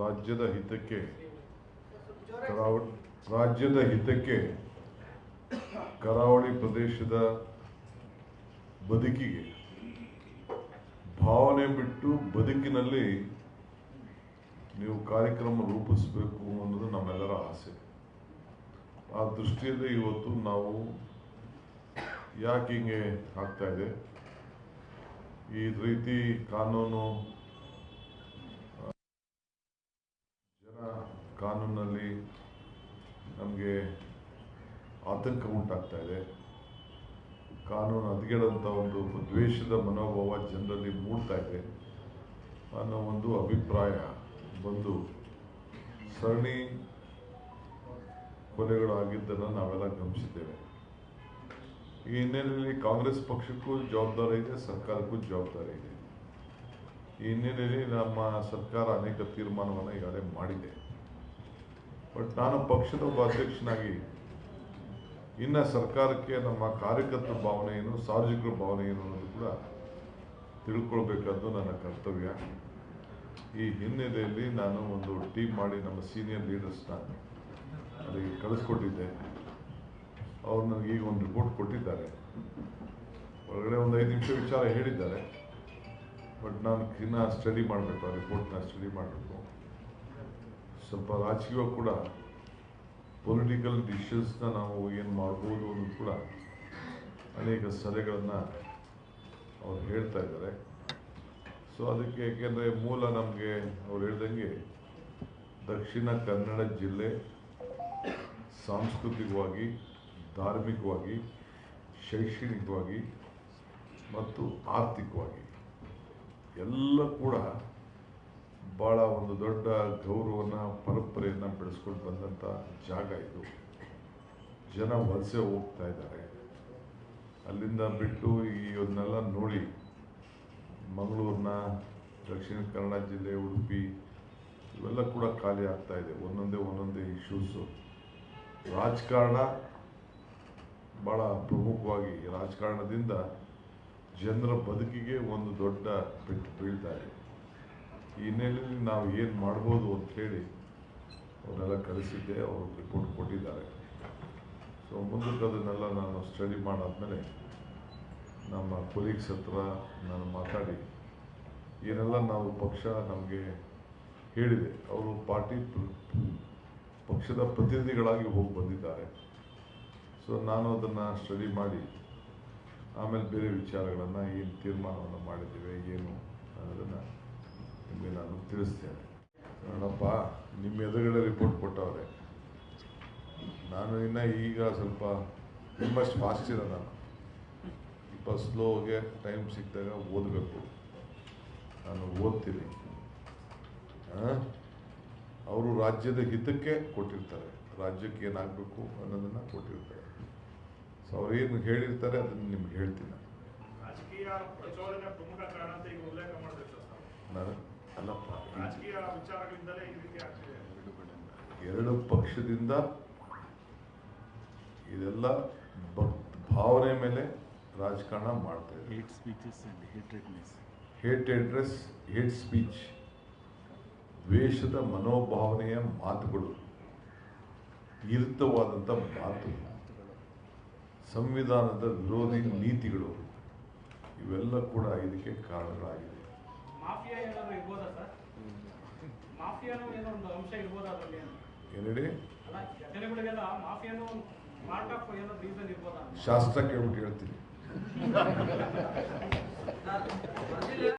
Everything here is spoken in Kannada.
ರಾಜ್ಯದ ಹಿತಕ್ಕೆ, ಕರಾವಳಿ, ರಾಜ್ಯದ ಹಿತಕ್ಕೆ ಕರಾವಳಿ ಪ್ರದೇಶದ ಬದುಕಿಗೆ ಭಾವನೆ ಬಿಟ್ಟು ಬದುಕಿನಲ್ಲಿ ನೀವು ಕಾರ್ಯಕ್ರಮ ರೂಪಿಸಬೇಕು ಅನ್ನೋದು ನಮ್ಮೆಲ್ಲರ ಆಸೆ. ಆ ದೃಷ್ಟಿಯಲ್ಲಿ ಇವತ್ತು ನಾವು ಯಾಕೆ ಹಿಂಗೆ ಆಗ್ತಾ ಇದೆ? ಈ ರೀತಿ ಕಾನೂನು ಆ, ಜನ ಕಾನೂನಲ್ಲಿ ನಮಗೆ ಆತಂಕ ಉಂಟಾಗ್ತಾ ಇದೆ. ಕಾನೂನು ಹದಗೆಡಂಥ ಒಂದು ದ್ವೇಷದ ಮನೋಭಾವ ಜನರಲ್ಲಿ ಮೂಡ್ತಾ ಇದೆ. ಅನ್ನೋ ಒಂದು ಅಭಿಪ್ರಾಯ ಬಂದು ಸರಣಿ ಕೊಲೆಗಳಾಗಿದ್ದನ್ನು ನಾವೆಲ್ಲ ಗಮನಿಸಿದ್ದೇವೆ. ಈ ಹಿನ್ನೆಲೆಯಲ್ಲಿ ಕಾಂಗ್ರೆಸ್ ಪಕ್ಷಕ್ಕೂ ಜವಾಬ್ದಾರಿ ಇದೆ, ಸರ್ಕಾರಕ್ಕೂ ಜವಾಬ್ದಾರಿ ಇದೆ. ಈ ಹಿನ್ನೆಲೆಯಲ್ಲಿ ನಮ್ಮ ಸರ್ಕಾರ ಅನೇಕ ತೀರ್ಮಾನವನ್ನು ಈಗಾಗಲೇ ಮಾಡಿದೆ. ಬಟ್ ನಾನು ಪಕ್ಷದ ಒಬ್ಬ ಅಧ್ಯಕ್ಷನಾಗಿ ಇನ್ನ ಸರ್ಕಾರಕ್ಕೆ ನಮ್ಮ ಕಾರ್ಯಕರ್ತರ ಭಾವನೆ ಏನು, ಸಾರ್ವಜನಿಕರ ಭಾವನೆ ಏನು ಅನ್ನೋದು ಕೂಡ ತಿಳ್ಕೊಳ್ಬೇಕಾದ್ದು ನನ್ನ ಕರ್ತವ್ಯ. ಈ ಹಿನ್ನೆಲೆಯಲ್ಲಿ ನಾನು ಒಂದು ಟೀಮ್ ಮಾಡಿ ನಮ್ಮ ಸೀನಿಯರ್ ಲೀಡರ್ಸ್ನ ಅಲ್ಲಿಗೆ ಕಳಿಸ್ಕೊಟ್ಟಿದ್ದೆ. ಅವ್ರು ನನಗೆ ಈಗ ಒಂದು ರಿಪೋರ್ಟ್ ಕೊಟ್ಟಿದ್ದಾರೆ. ಒಳಗಡೆ ಒಂದು ಐದು ನಿಮಿಷ ವಿಚಾರ ಹೇಳಿದ್ದಾರೆ. ಬಟ್ ನಾನು ಇನ್ನೂ ಸ್ಟಡಿ ಮಾಡಬೇಕು, ಆ ರಿಪೋರ್ಟ್ನ ಸ್ಟಡಿ ಮಾಡಬೇಕು. ಸ್ವಲ್ಪ ರಾಜಕೀಯ ಕೂಡ ಪೊಲಿಟಿಕಲ್ ಡಿಶನ್ಸ್ನ ನಾವು ಏನು ಮಾಡ್ಬೋದು ಅನ್ನೋದು ಕೂಡ ಅನೇಕ ಸಲಹೆಗಳನ್ನು ಅವ್ರು ಹೇಳ್ತಾ ಇದ್ದಾರೆ. ಸೊ ಅದಕ್ಕೆ ಏಕೆಂದರೆ ಮೂಲ ನಮಗೆ ಅವ್ರು ಹೇಳ್ದಂಗೆ ದಕ್ಷಿಣ ಕನ್ನಡ ಜಿಲ್ಲೆ ಸಾಂಸ್ಕೃತಿಕವಾಗಿ, ಧಾರ್ಮಿಕವಾಗಿ, ಶೈಕ್ಷಣಿಕವಾಗಿ ಮತ್ತು ಆರ್ಥಿಕವಾಗಿ ಎಲ್ಲ ಕೂಡ ಭಾಳ ಒಂದು ದೊಡ್ಡ ಗೌರವನ ಪರಂಪರೆಯನ್ನು ಬೆಳೆಸ್ಕೊಂಡು ಬಂದಂಥ ಜಾಗ ಇದು. ಜನ ವಲಸೆ ಹೋಗ್ತಾ ಇದ್ದಾರೆ. ಅಲ್ಲಿಂದ ಬಿಟ್ಟು ಇವನ್ನೆಲ್ಲ ನೋಡಿ, ಮಂಗಳೂರಿನ, ದಕ್ಷಿಣ ಕನ್ನಡ ಜಿಲ್ಲೆ, ಉಡುಪಿ, ಇವೆಲ್ಲ ಕೂಡ ಖಾಲಿ ಆಗ್ತಾ ಇದೆ. ಒಂದೊಂದೇ ಒಂದೊಂದೇ ಇಶ್ಯೂಸು ರಾಜಕಾರಣ ಭಾಳ ಪ್ರಮುಖವಾಗಿ ರಾಜಕಾರಣದಿಂದ ಜನರ ಬದುಕಿಗೆ ಒಂದು ದೊಡ್ಡ ಬಿಟ್ಟು ಬೀಳ್ತಾ ಇದೆ. ಈ ಹಿನ್ನೆಲೆಯಲ್ಲಿ ನಾವು ಏನು ಮಾಡ್ಬೋದು ಹೇಳಿ ಅವರೆಲ್ಲ ಕಲಿಸಿದ್ದೆ ಅವರು ರಿಪೋರ್ಟ್ ಕೊಟ್ಟಿದ್ದಾರೆ. ಸೊ ಮುಂದಕ್ಕೆ ಅದನ್ನೆಲ್ಲ ನಾನು ಸ್ಟಡಿ ಮಾಡಾದ್ಮೇಲೆ ನಮ್ಮ ಕೊಲೀಗ್ಸ್ ಹತ್ರ ನಾನು ಮಾತಾಡಿ, ಏನೆಲ್ಲ ನಾವು ಪಕ್ಷ ನಮಗೆ ಹೇಳಿದೆ, ಅವರು ಪಾರ್ಟಿ ಪ್ರ- ಪಕ್ಷದ ಪ್ರತಿನಿಧಿಗಳಾಗಿ ಹೋಗಿ ಬಂದಿದ್ದಾರೆ. ಸೊ ನಾನು ಅದನ್ನು ಸ್ಟಡಿ ಮಾಡಿ, ಆಮೇಲೆ ಬೇರೆ ವಿಚಾರಗಳನ್ನು ಏನು ತೀರ್ಮಾನವನ್ನು ಮಾಡಿದ್ದೇವೆ, ಏನು ಅನ್ನೋದನ್ನು ನಿಮಗೆ ನಾನು ತಿಳಿಸ್ತೇನೆ. ನೋಡಪ್ಪ ನಿಮ್ಮ ಎದುರುಗಡೆ ರಿಪೋರ್ಟ್ ಕೊಟ್ಟವ್ರೆ. ನಾನು ಇನ್ನು ಈಗ ಸ್ವಲ್ಪ ನಿಮ್ಮಷ್ಟು ಫಾಸ್ಟ್ ಇರೋ ನಾನು. ಸ್ವಲ್ಪ ಸ್ಲೋಗೆ ಟೈಮ್ ಸಿಕ್ಕಿದಾಗ ಓದಬೇಕು. ನಾನು ಓದ್ತೀನಿ. ಅವರು ರಾಜ್ಯದ ಹಿತಕ್ಕೆ ಕೊಟ್ಟಿರ್ತಾರೆ. ರಾಜ್ಯಕ್ಕೆ ಏನಾಗಬೇಕು ಅನ್ನೋದನ್ನು ಕೊಟ್ಟಿರ್ತಾರೆ. ಸೊ ಅವ್ರೇನು ಏನು ಹೇಳಿರ್ತಾರೆ ಅದನ್ನು ನಿಮ್ಗೆ ಹೇಳ್ತೀನಿ ನಾನು. ಅಲ್ಲಪ್ಪ ವಿಚಾರಗಳಿಂದಲೇ ಈ ರೀತಿ ಆಗ್ತಿದೆ. ಎರಡು ಪಕ್ಷದಿಂದ ಇದೆಲ್ಲ ಭಕ್ತ ಭಾವನೆ ಮೇಲೆ ರಾಜಕಾರಣ ಮಾಡ್ತಾರೆ hate speeches. Hate address hate speech ದ್ವೇಷದ ಮನೋಭಾವನೆಯ ಮಾತುಗಳು. ವಿರುದ್ಧವಾದಂಥ ಮಾತು. ಸಂವಿಧಾನದ ವಿರೋಧಿ ನೀತಿಗಳು. ಇವೆಲ್ಲ ಕೂಡ ಇದಕ್ಕೆ ಕಾರಣಗಳಾಗಿದೆ ಮಾಫಿಯಾ ಏನಾದ್ರು ಇರ್ಬೋದಾ ಸರ್ ಮಾಫಿಯಾನು ಏನೋ ಒಂದು ಅಂಶ ಇರ್ಬೋದಾ ಅದರಲ್ಲಿ ಅಂತ? ಏನು ಹೇಳಿ ಅಲ್ಲ ಘಟನೆಗಳಿಗೆಲ್ಲ ಮಾಫಿಯಾನು ಒಂದು ಪಾರ್ಟ್ ಆಫ್ ಏನೋ ರೀಸನ್ ಇರ್ಬೋದಾ? ಶಾಸ್ತ್ರ ಕೇಳ್ಬಿಟ್ಟು ಹೇಳ್ತೀನಿ